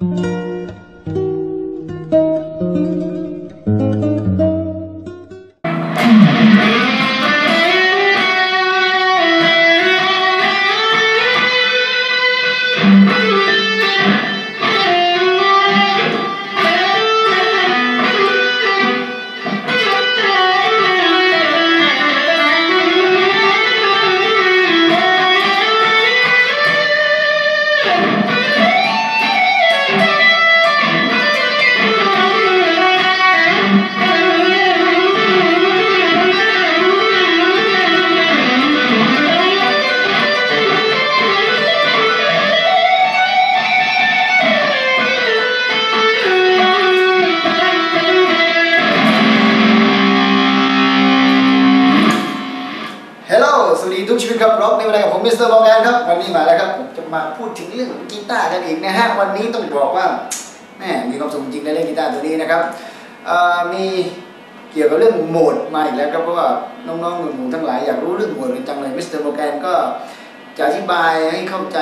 ฮ ผมมิสเตอร์บอลแกนครับวันนี้มาแล้วครับผมจะมาพูดถึงเรื่องกีตาร์กันอีกนะฮะวันนี้ต้องบอกว่าแม่มีความสุขจริงในเล่นกีตาร์ตัวนี้นะครับมีเกี่ยวกับเรื่องโหมดมาอีกแล้วครับเพราะว่าน้องๆหนูๆทั้งหลายอยากรู้เรื่องโหมดกันจังเลยมิสเตอร์บอลแกนก็จะอธิบายให้เข้าใจ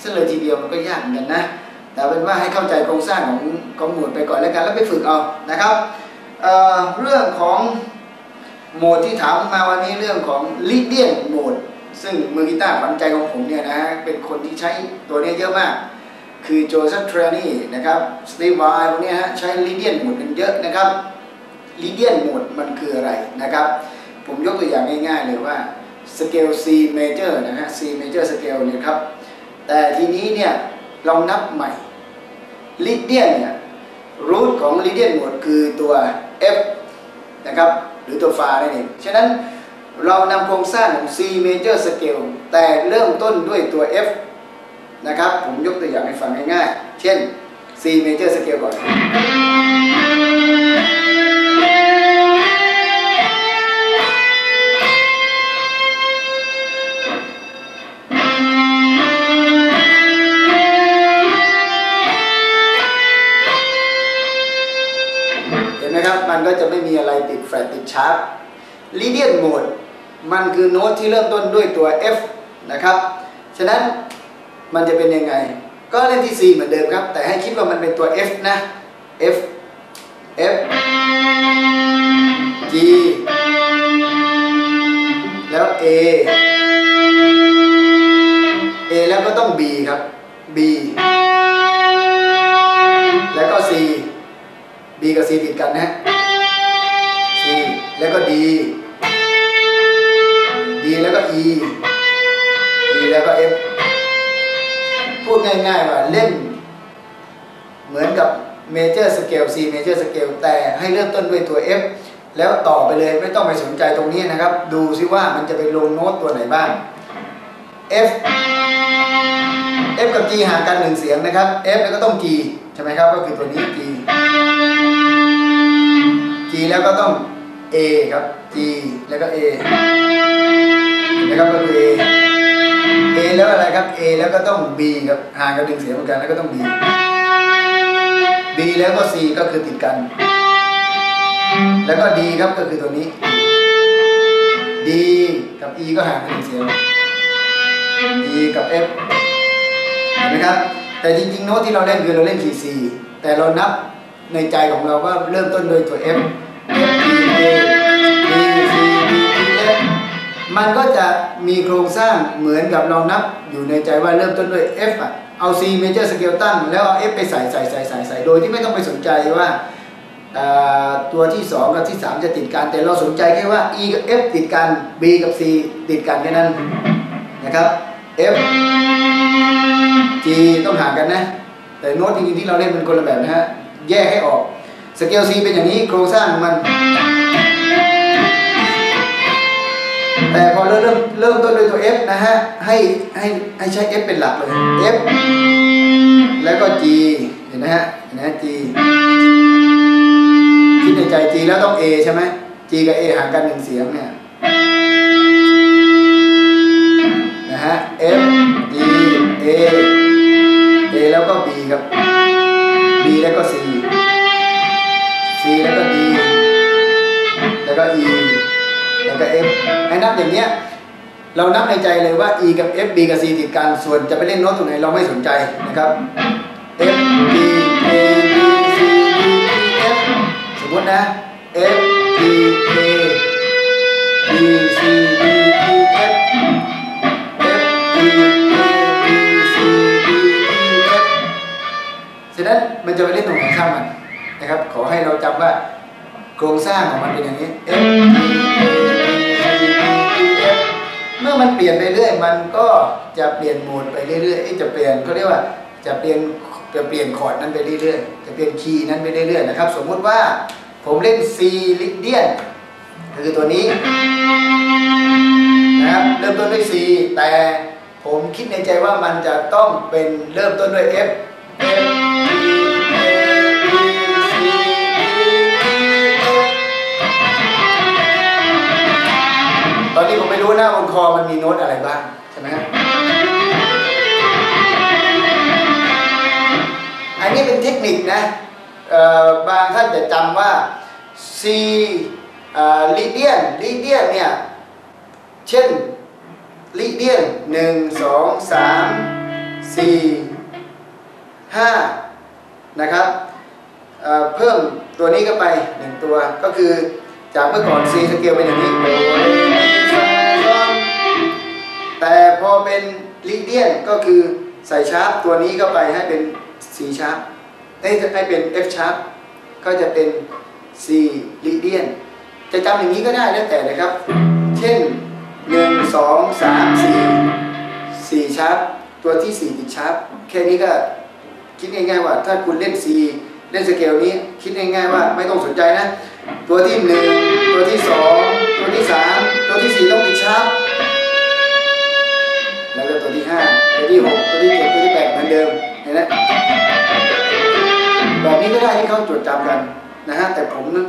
เสนเลยทีเดียวมันก็ยากเหมือนกันนะ แต่เป็นว่าให้เข้าใจโครงสร้างของของโหมดไปก่อนแล้วกันแล้วไปฝึกเอานะครับเเรื่องของโหมดที่ถามมาวันนี้เรื่องของลิเดียนโหมด ซึ่งมือกีตาร์ขวัญใจของผมเนี่ยนะฮะเป็นคนที่ใช้ตัวนี้เยอะมาก คือโจเซฟเทรนี่นะครับสตีฟไวพวกเนี้ยฮะใช้ลิเดียนโหมดกันเยอะนะครับลิเดียนโหมดมันคืออะไรนะครับ ผมยกตัวอย่างง่ายๆเลยว่าสเกล C major นะฮะ C major scale เนี่ยครับ แต่ทีนี้เนี่ยลองนับใหม่ลิเดียนเนี่ยรูทของลิเดียนหมดคือตัว F นะครับ หรือตัวฟานั่นเองฉะนั้น เรานำโครงสร้าง C major scale แต่เริ่มต้นด้วยตัว F นะครับ ผมยกตัวอย่างให้ฟังง่ายๆ เช่น C major scale ก่อน เห็นไหมครับ มันก็จะไม่มีอะไรติดแฟลตติดชาร์ปลีเดียนโหมด มันคือโน้ตที่เริ่มต้นด้วยตัว F นะครับ ฉะนั้นมันจะเป็นยังไง ก็เล่นที่ C เหมือนเดิมครับ แต่ให้คิดว่ามันเป็นตัว F นะ F F G แล้ว A A แล้วก็ต้อง B ครับ B แล้วก็ C B กับ C ติดกันนะ C แล้วก็ D E E แล้วก็ F พูดง่ายๆว่าเล่น เหมือนกับ Major Scale C Major Scale แต่ให้เริ่มต้นด้วยตัว F แล้วต่อไปเลยไม่ต้องไปสนใจตรงนี้นะครับ ดูซิว่ามันจะไปลงโน้ตตัวไหนบ้าง F F กับ G ห่างกันหนึ่งเสียงนะครับ F แล้วก็ต้อง G ใช่ไหมครับก็คือตัวนี้ G G แล้วก็ต้อง A ครับ G แล้วก็ A นไหมครับก็คือ A A แล้วอะไรครับ A แล้วก็ต้อง B ครับห่างกันหนึ่งเสียงเหมือนกันแล้วก็ต้อง B B แล้วก็ C ก็คือติดกัน แล้วก็ D ครับก็คือตัวนี้ D กับ E ก็ห่างกันหนึ่งเสียง E กับ F เห็นไหมครับ แต่จริงๆโน้ตที่เราเล่นคือเราเล่นคีย์ C แต่เรานับในใจของเราว่าเริ่มต้นโดยตัว F F E A มีโครงสร้างเหมือนกับเรานับอยู่ในใจว่าเริ่มต้นด้วย F อะเอา C major scale ตั้ง แล้วเอา F ไปใส่ใส่ใส่ใส่ใส่โดยที่ไม่ต้องไปสนใจว่าตัวที่ 2 กับที่ 3 จะติดกัน แต่เราสนใจแค่ว่า E กับ F ติดกัน B กับ C ติดกันแค่นั้นนะครับ F G ต้องห่างกันนะ แต่โน้ตจริงๆที่เราเล่นเป็นคนละแบบนะฮะ แยกให้ออก สเกล C เป็นอย่างนี้โครงสร้างของมัน แต่พอเริ่มเริ่มเริ่มต้นด้วยตัว F นะฮะ ให้ให้ให้ใช้ F เป็นหลักเลย F แล้วก็ G เห็นไหมฮะเห็นไหม G คิดในใจ G แล้วต้อง A ใช่ไหม G กับ A ห่างกันหนึ่งเสียงเนี่ยับอย่างเนี้ยเรานับในใจเลยว่า e กับ f b กับ c ติดกันส่วนจะไปเล่นโน้ตตรงไหนเราไม่สนใจนะครับ f b a b c d e f สมมตินะ f b a b c d e f f b a b c d e f ฉะนั้นมันจะไปเล่นตรงไหนข้ามมันนะครับ ขอให้เราจำว่าโครงสร้างของมันเป็นอย่างนี้ f b a มื่อมันเปลี่ยนไปเรื่อย มันก็จะเปลี่ยนโหมดไปเรื่อยๆจะเปลี่ยนเขาเรียกว่าจะเปลี่ยนจะเปลี่ยนคอร์ดนั้นไปเรื่อยๆจะเปลี่ยนคีย์นั้นไปเรื่อยๆนะครับ สมมุติว่าผมเล่น C ลิเดียนคือตัวนี้นะครับเริ่มต้นด้วย C แต่ผมคิดในใจว่ามันจะต้องเป็นเริ่มต้นด้วย F F E คอมันมีโน้ตอะไรบ้างใช่ไหมครับอันนี้เป็นเทคนิคนะบางท่านจะจำว่า C ลิเดียนลิเดียนเนี่ย เช่นลิเดียนหนึ่งสองสามสี่ห้านะครับเเพิ่มตัวนี้เข้าไปหนึ่งตัวก็คือจากเมื่อก่อน C สเกลเป็นอย่างนี้ แต่พอเป็นลิเดียนก็คือใส่ชาร์ปตัวนี้เข้าไปให้เป็น C ชาร์ปให้ให้เป็น F ชาร์ปก็จะเป็น C ลิเดียนจะจำอย่างนี้ก็ได้แล้วแต่นะครับ เช่น 1 2 3 4 4ชาร์ปตัวที่ 4 ติดชาร์ปแค่นี้ก็คิดง่ายๆว่า ถ้าคุณเล่น C เล่นสเกลนี้คิดง่ายๆว่าไม่ต้องสนใจนะ ตัวที่ 1 ตัวที่ 2 ตัวที่ 3 ตัวที่ 4 ต้องติดชาร์ป แล้วก็ตัวที่5ตัวที่6ตัวที่7ตัวที่8เหมือนเดิมเห็นไหมแบบนี้ก็ได้ให้เขาจดจำกันนะฮะแต่ผมนั้น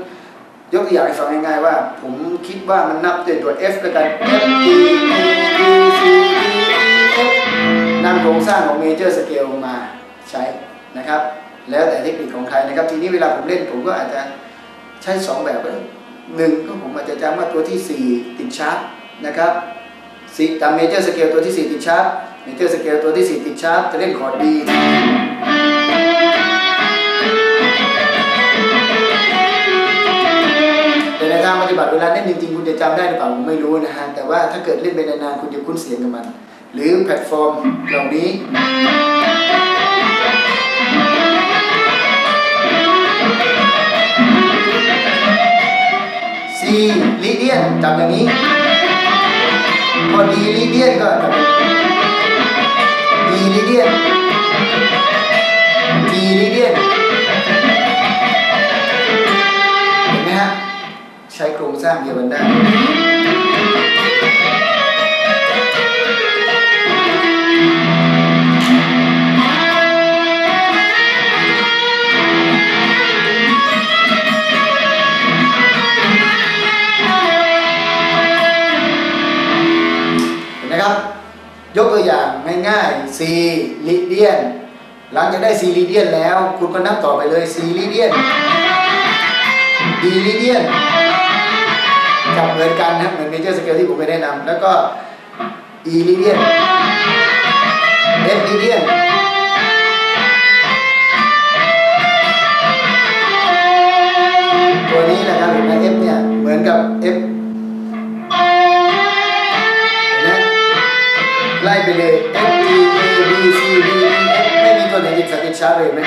ยกตัวอย่างให้ฟังง่ายๆว่า ผมคิดว่ามันนับด้วยตัว F แล้วกัน F G E B C D E F นำโครงสร้างของ Major Scale มาใช้นะครับ แล้วแต่เทคนิคของใครนะครับ ทีนี้เวลาผมเล่นผมก็อาจจะใช้ 2 แบบก็หนึ่งก็ผมอาจจะจำว่าตัวที่ 4 ติดชาร์ปนะครับ สตามเมเจอร์สเกลตัวที่4ติดชาร์ป Major Scale ตัวที่4ติดชาร์ปจะเล่นคอร์ด D แต่ในทางปฏิบัติเวลาเล่นจริงๆ คุณจะจำได้หรือเปล่าผมไม่รู้นะฮะ แต่ว่าถ้าเกิดเล่นไปนานๆ คุณจะคุ้นเสียงกับมัน หรือแพลตฟอร์มเรา ยนก็จำเป็น D ลิเดียน G ลิเดียนเห็นไหมฮะ ใช้โครงสร้างเดียวกันได้ ยกตัวอย่างง่ายๆ C ลิเดียน หลังจากได้ C ลิเดียนแล้ว คุณก็นับต่อไปเลย C ลิเดียน D ลิเดียนจับเหมือนกันนะเหมือนเมเจอร์สเกลที่ผมไปแนะนำแล้วก็ E ลิเดียน F ลิเดียนตัวนี้นะครับเห็นไหม F เนี่ยเหมือนกับเห็น ไล่ไปเลย F G A B C D E F ไม่มีตัวไหนติดสติดชาร์เลยไหม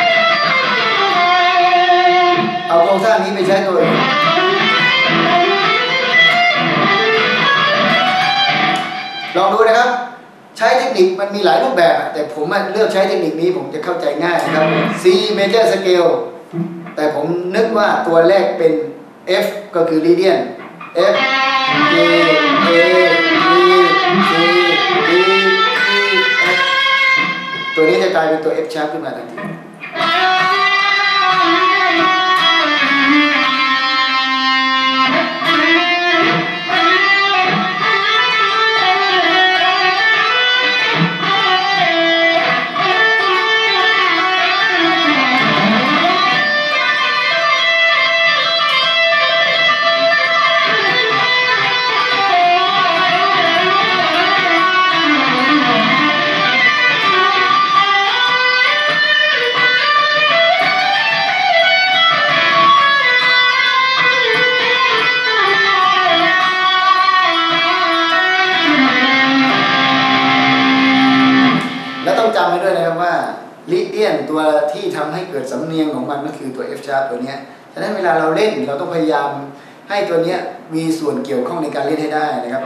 เอาโครงสร้างนี้ไปใช้ตัวอื่นลองดูนะครับ ใช้เทคนิคมันมีหลายรูปแบบ แต่ผมเลือกใช้เทคนิคนี้ผมจะเข้าใจง่ายนะครับ C major scale แต่ผมนึกว่าตัวแรกเป็น F ก็คือ Lydian F G A B C D E ตัวนี้จะกลายเป็นตัว F sharp ขึ้นมาทันที ที่ทำให้เกิดสำเนียงของมันก็คือตัว F sharp ตัวเนี้ยฉะนั้นเวลาเราเล่นเราต้องพยายามให้ตัวเนี้ยมีส่วนเกี่ยวข้องในการเล่นให้ได้นะครับ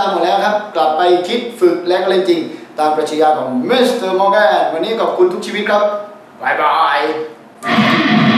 ลาหมดแล้วครับ กลับไปคิดฝึกและก็เล่นจริง ตามปรัชญาของมิสเตอร์มอร์แกนวันนี้ขอบคุณทุกชีวิตครับ บ๊ายบาย